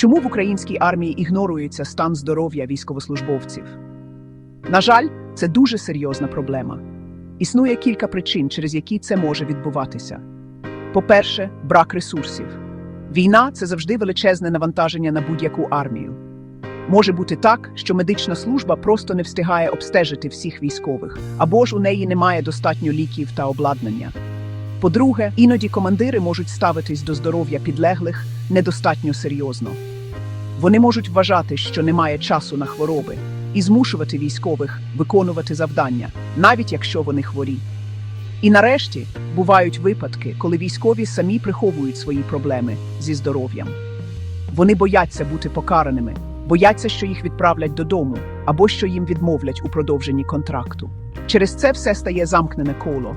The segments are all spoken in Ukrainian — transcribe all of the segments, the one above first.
Чому в українській армії ігнорується стан здоров'я військовослужбовців? На жаль, це дуже серйозна проблема. Існує кілька причин, через які це може відбуватися. По-перше, брак ресурсів. Війна це завжди величезне навантаження на будь-яку армію. Може бути так, що медична служба просто не встигає обстежити всіх військових, або ж у неї немає достатньо ліків та обладнання. По-друге, іноді командири можуть ставитись до здоров'я підлеглих недостатньо серйозно. Вони можуть вважати, що немає часу на хвороби, і змушувати військових виконувати завдання, навіть якщо вони хворі. І нарешті бувають випадки, коли військові самі приховують свої проблеми зі здоров'ям. Вони бояться бути покараними, бояться, що їх відправлять додому або що їм відмовлять у продовженні контракту. Через це все стає замкнене коло.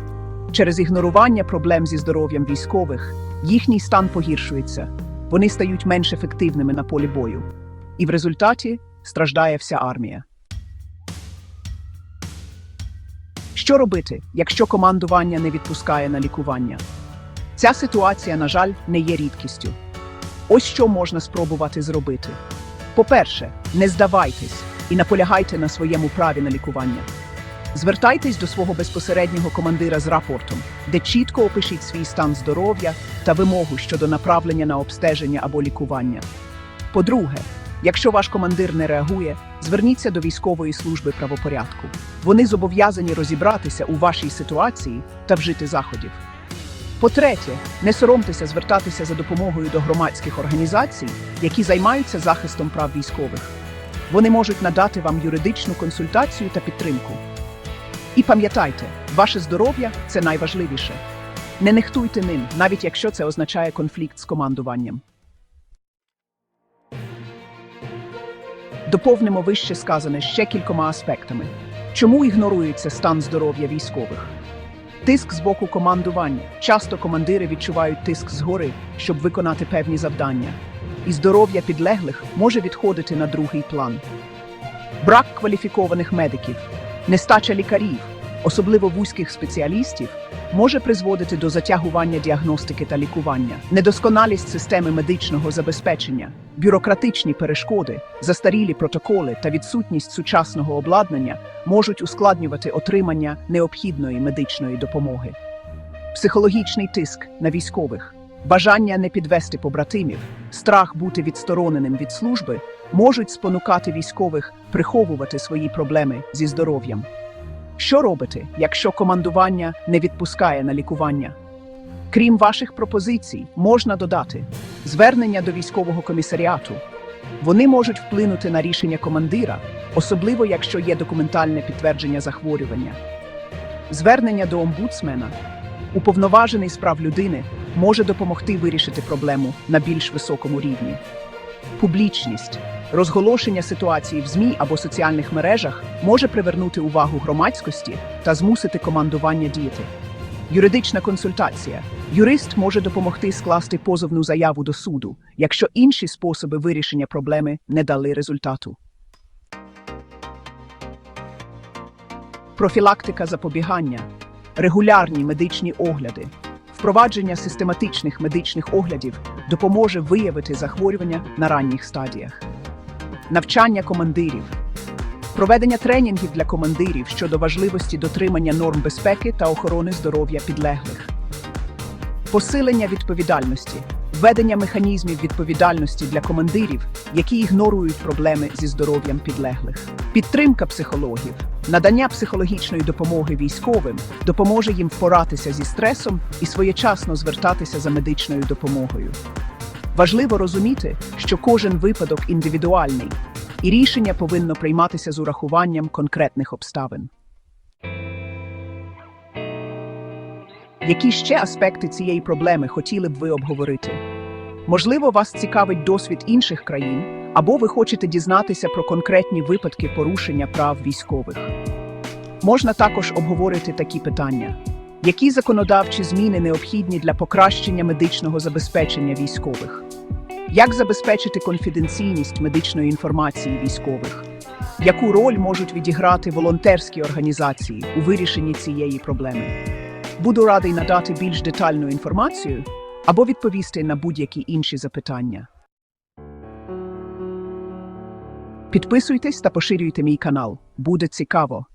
Через ігнорування проблем зі здоров'ям військових їхній стан погіршується, вони стають менш ефективними на полі бою. І в результаті страждає вся армія. Що робити, якщо командування не відпускає на лікування? Ця ситуація, на жаль, не є рідкістю. Ось що можна спробувати зробити. По-перше, не здавайтесь і наполягайте на своєму праві на лікування. Звертайтесь до свого безпосереднього командира з рапортом, де чітко опишіть свій стан здоров'я та вимогу щодо направлення на обстеження або лікування. По-друге, якщо ваш командир не реагує, зверніться до військової служби правопорядку. Вони зобов'язані розібратися у вашій ситуації та вжити заходів. По-третє, не соромтеся звертатися за допомогою до громадських організацій, які займаються захистом прав військових. Вони можуть надати вам юридичну консультацію та підтримку. І пам'ятайте, ваше здоров'я це найважливіше. Не нехтуйте ним, навіть якщо це означає конфлікт з командуванням. Доповнимо вище сказане ще кількома аспектами. Чому ігнорується стан здоров'я військових? Тиск з боку командування. Часто командири відчувають тиск згори, щоб виконати певні завдання. І здоров'я підлеглих може відходити на другий план. Брак кваліфікованих медиків, нестача лікарів, особливо вузьких спеціалістів, може призводити до затягування діагностики та лікування, недосконалість системи медичного забезпечення, бюрократичні перешкоди, застарілі протоколи та відсутність сучасного обладнання можуть ускладнювати отримання необхідної медичної допомоги. Психологічний тиск на військових, бажання не підвести побратимів, страх бути відстороненим від служби можуть спонукати військових приховувати свої проблеми зі здоров'ям. Що робити, якщо командування не відпускає на лікування? Крім ваших пропозицій, можна додати звернення до військового комісаріату. Вони можуть вплинути на рішення командира, особливо якщо є документальне підтвердження захворювання. Звернення до омбудсмена, уповноважений з прав людини, може допомогти вирішити проблему на більш високому рівні. Публічність, розголошення ситуації в ЗМІ або соціальних мережах може привернути увагу громадськості та змусити командування діяти. Юридична консультація. Юрист може допомогти скласти позовну заяву до суду, якщо інші способи вирішення проблеми не дали результату. Профілактика запобігання, регулярні медичні огляди, впровадження систематичних медичних оглядів допоможе виявити захворювання на ранніх стадіях, навчання командирів, проведення тренінгів для командирів щодо важливості дотримання норм безпеки та охорони здоров'я підлеглих, посилення відповідальності, введення механізмів відповідальності для командирів, які ігнорують проблеми зі здоров'ям підлеглих, підтримка психологів, надання психологічної допомоги військовим допоможе їм впоратися зі стресом і своєчасно звертатися за медичною допомогою. Важливо розуміти, що кожен випадок індивідуальний, і рішення повинно прийматися з урахуванням конкретних обставин. Які ще аспекти цієї проблеми хотіли б ви обговорити? Можливо, вас цікавить досвід інших країн, або ви хочете дізнатися про конкретні випадки порушення прав військових. Можна також обговорити такі питання: які законодавчі зміни необхідні для покращення медичного забезпечення військових? Як забезпечити конфіденційність медичної інформації військових? Яку роль можуть відіграти волонтерські організації у вирішенні цієї проблеми? Буду радий надати більш детальну інформацію або відповісти на будь-які інші запитання. Підписуйтесь та поширюйте мій канал. Буде цікаво.